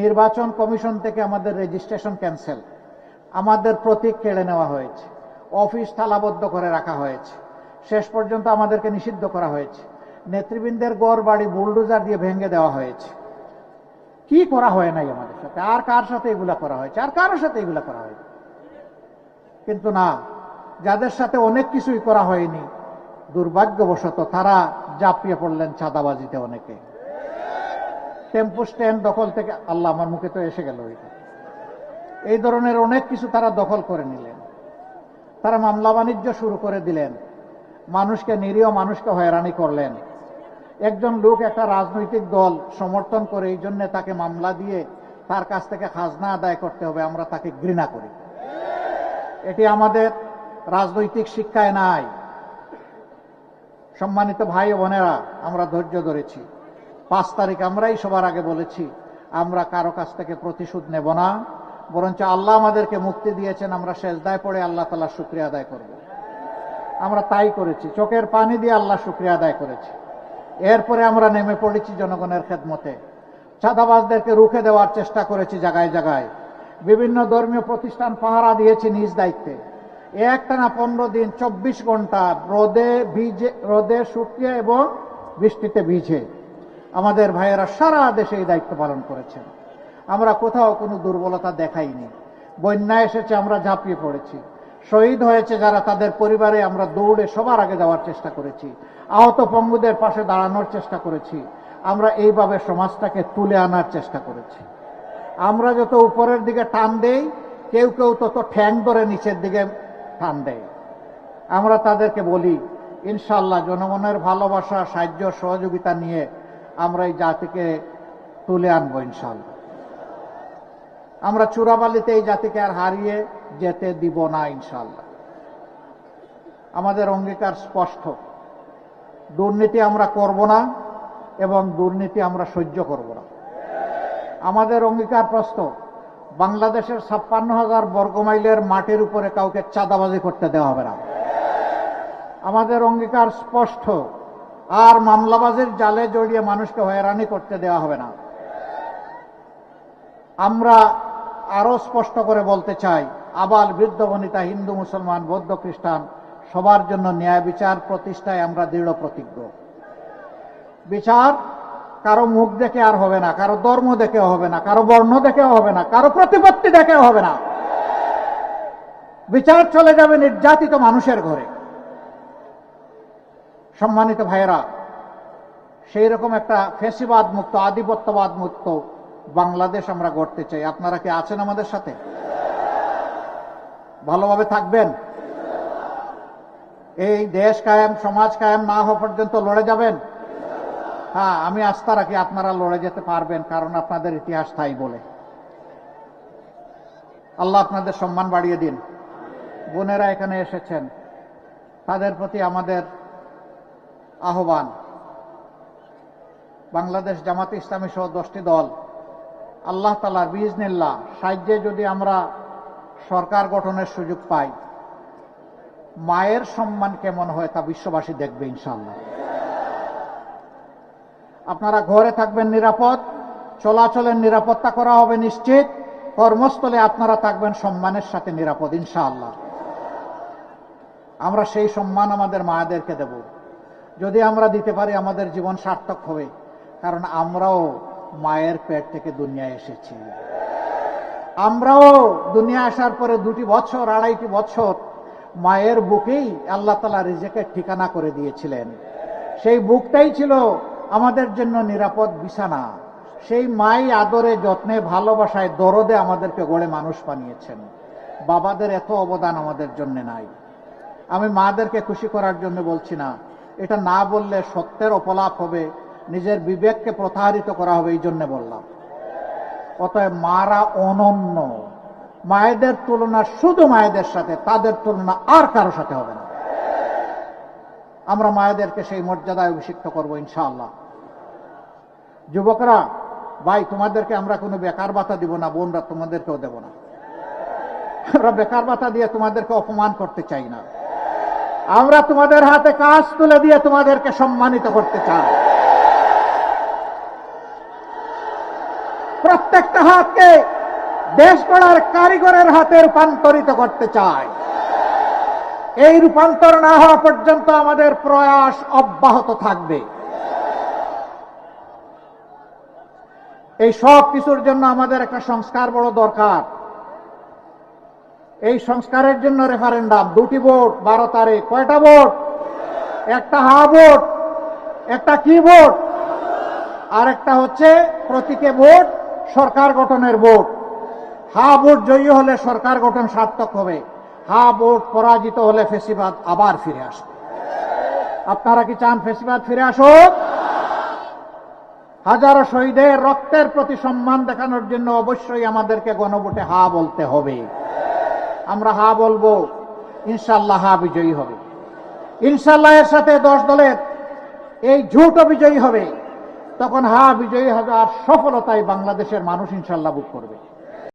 নির্বাচন কমিশন থেকে আমাদের রেজিস্ট্রেশন ক্যান্সেল আমাদের প্রতীক কেড়ে নেওয়া হয়েছে। অফিস তালাবদ্ধ করে রাখা হয়েছে। শেষ পর্যন্ত আমাদেরকে নিষিদ্ধ করা হয়েছে। নেতৃবৃন্দের গড় বাড়ি বুলডোজার দিয়ে ভেঙে দেওয়া হয়েছে। কি করা হয় নাই আমাদের সাথে? আর কার সাথে এগুলা করা হয়েছে? আর কারোর সাথে এগুলা করা হয়নি? কিন্তু না, যাদের সাথে অনেক কিছুই করা হয়নি, দুর্ভাগ্যবশত তারা জাপিয়ে পড়লেন চাঁদাবাজিতে অনেকে। টেম্পো স্ট্যান্ড দখল থেকে আল্লাহ আমার মুখে তো এসে গেল ওইটা এই ধরনের অনেক কিছু তারা দখল করে নিলেন। তারা মামলা বাণিজ্য শুরু করে দিলেন। মানুষকে, নিরীহ মানুষকে হয়রানি করলেন। একজন লোক, একটা রাজনৈতিক দল সমর্থন করে এই জন্য তাকে মামলা দিয়ে তার কাছ থেকে খাজনা আদায় করতে হবে, আমরা তাকে ঘৃণা করি। এটি আমাদের রাজনৈতিক শিক্ষায় নাই। সম্মানিত ভাই বোনেরা, আমরা ধৈর্য ধরেছি। পাঁচ তারিখ আমরাই সবার আগে বলেছি, আমরা কারও কাছ থেকে প্রতিশোধ নেব না, বরঞ্চ আল্লাহ আমাদেরকে মুক্তি দিয়েছেন, আমরা শেষদায় পড়ে আল্লাহ তালা শুক্রিয়া আদায় করব। আমরা তাই করেছি, চোখের পানি দিয়ে আল্লাহ শুক্রিয়া আদায় করেছি। এরপরে আমরা নেমে পড়েছি জনগণের খেদমতে। চাঁদাবাজদেরকে রুখে দেওয়ার চেষ্টা করেছি জায়গায় জায়গায়। বিভিন্ন ধর্মীয় প্রতিষ্ঠান পাহারা দিয়েছি নিজ দায়িত্বে। একটানা পনেরো দিন, চব্বিশ ঘণ্টা রোদে ভিজে, রোদে শুকিয়ে এবং বৃষ্টিতে ভিজে। আমাদের ভাইয়েরা সারা দেশে এই দায়িত্ব পালন করেছেন। আমরা কোথাও কোনো দুর্বলতা দেখাইনি। বন্যা এসেছে, আমরা ঝাঁপিয়ে পড়েছি। শহীদ হয়েছে যারা, তাদের পরিবারে আমরা দৌড়ে সবার আগে যাওয়ার চেষ্টা করেছি। আহত পঙ্গুদের পাশে দাঁড়ানোর চেষ্টা করেছি। আমরা এইভাবে সমাজটাকে তুলে আনার চেষ্টা করেছি। আমরা যত উপরের দিকে টান দেই, কেউ কেউ তত ঠ্যাং ধরে নিচের দিকে টান দেয়। আমরা তাদেরকে বলি, ইনশাল্লাহ জনগণের ভালোবাসা, সাহায্য, সহযোগিতা নিয়ে আমরা এই জাতিকে তুলে আনব ইনশাল্লাহ আমরা চূড়াবালিতে এই জাতিকে আর হারিয়ে যেতে দিব না ইনশাল্লাহ আমাদের অঙ্গীকার স্পষ্ট। দুর্নীতি আমরা করব না এবং দুর্নীতি আমরা সহ্য করব না। আমাদের অঙ্গীকার প্রস্ত বাংলাদেশের ছাপ্পান্ন হাজার বর্গমাইলের মাটির উপরে কাউকে চাঁদাবাজি করতে দেওয়া হবে না। আমাদের অঙ্গীকার স্পষ্ট। আর মামলাবাজির জালে জড়িয়ে মানুষকে হয়রানি করতে দেওয়া হবে না। আমরা আরও স্পষ্ট করে বলতে চাই, আবাল বৃদ্ধ বনিতা হিন্দু মুসলমান বৌদ্ধ খ্রিস্টান সবার জন্য ন্যায় বিচার প্রতিষ্ঠায় আমরা দৃঢ় প্রতিজ্ঞ। বিচার কারও মুখ দেখে আর হবে না, কারও ধর্ম দেখে হবে না, কারও বর্ণ দেখে হবে না, কারও প্রতিপত্তি দেখে হবে না। বিচার চলে যাবে নির্যাতিত মানুষের ঘরে। সম্মানিত ভাইয়েরা, সেই রকম একটা ফেসিবাদ মুক্ত আধিপত্যবাদ মুক্ত বাংলাদেশ আমরা গড়তে চাই। আপনারা কি আছেন আমাদের সাথে? ভালোভাবে থাকবেন? এই দেশ কায়েম, সমাজ কায়েম না হওয়া পর্যন্ত লড়ে যাবেন? হ্যাঁ আমি আস্থা রাখি আপনারা লড়ে যেতে পারবেন, কারণ আপনাদের ইতিহাস তাই বলে। আল্লাহ আপনাদের সম্মান বাড়িয়ে দিন। বোনেরা এখানে এসেছেন। তাদের প্রতি আমাদের আহ্বান। বাংলাদেশ জামাত ইসলামী সহ দশটি দল। আল্লাহ তালার বিজনিল্লা সাহায্যে যদি আমরা সরকার গঠনের সুযোগ পাই, মায়ের সম্মান কেমন হয় তা বিশ্ববাসী দেখবে ইনশাল্লাহ আপনারা ঘরে থাকবেন নিরাপদ, চলাচলের নিরাপত্তা করা হবে নিশ্চিত, কর্মস্থলে আপনারা থাকবেন সম্মানের সাথে নিরাপদ ইনশাআল্লাহ। আমরা সেই সম্মান আমাদের মায়েদেরকে দেব। যদি আমরা দিতে পারি, আমাদের জীবন সার্থক হবে। কারণ আমরাও মায়ের পেট থেকে দুনিয়ায় এসেছি। আমরাও দুনিয়া আসার পরে দুটি বছর, আড়াইটি বছর মায়ের বুকেই আল্লাহ তালা রিজেকের ঠিকানা করে দিয়েছিলেন। সেই বুকটাই ছিল আমাদের জন্য নিরাপদ বিছানা। সেই মাই আদরে, যত্নে, ভালোবাসায়, দরদে আমাদেরকে গড়ে মানুষ বানিয়েছেন। বাবাদের এত অবদান আমাদের জন্য নাই। আমি মাদেরকে খুশি করার জন্য বলছি না এটা না বললে সত্যের অপলাপ হবে, নিজের বিবেককে প্রতারিত করা হবে, এই জন্য বললাম। অতএব মারা অনন্য। মায়েদের তুলনা শুধু মায়েদের সাথে, তাদের তুলনা আর কারও সাথে হবে না। আমরা মায়েদেরকে সেই মর্যাদায় অভিষিক্ত করব, ইনশাআল্লাহ। যুবকরা, ভাই, তোমাদেরকে আমরা কোনো বেকার ভাতা দিব না, বোনরা তোমাদেরকেও দেব না। আমরা বেকার ভাতা দিয়ে তোমাদেরকে অপমান করতে চাই না। আমরা তোমাদের হাতে কাজ তুলে দিয়ে তোমাদেরকে সম্মানিত করতে চাই। প্রত্যেকটা হাতকে দেশ গড়ার কারিগরের হাতে রূপান্তরিত করতে চায় এই রূপান্তর না হওয়া পর্যন্ত আমাদের প্রয়াস অব্যাহত থাকবে। এই সব কিছুর জন্য আমাদের একটা সংস্কার বড় দরকার। এই সংস্কারের জন্য রেফারেন্ডাম দুটি ভোট, বারো তারিখ। কয়টা ভোট? একটা হা ভোট, একটা কি ভোট? আর একটা হচ্ছে প্রতীকে ভোট, সরকার গঠনের ভোট। হা ভোট জয়ী হলে সরকার গঠন সার্থক হবে। হা ভোট পরাজিত হলে ফেসিবাদ আবার ফিরে আসবে। আপনারা কি চান ফেসিবাদ ফিরে আসুক? হাজারো শহীদের রক্তের প্রতি সম্মান দেখানোর জন্য অবশ্যই আমাদেরকে গণভোটে হা বলতে হবে। আমরা হা বলব ইনশাল্লাহ হা বিজয়ী হবে। ইনশাল্লাহ এর সাথে দশ দলের এই ঝুটও বিজয়ী হবে। তখন হা বিজয়ী হবে আর সফলতায় বাংলাদেশের মানুষ ইনশাল্লাহ বুক করবে।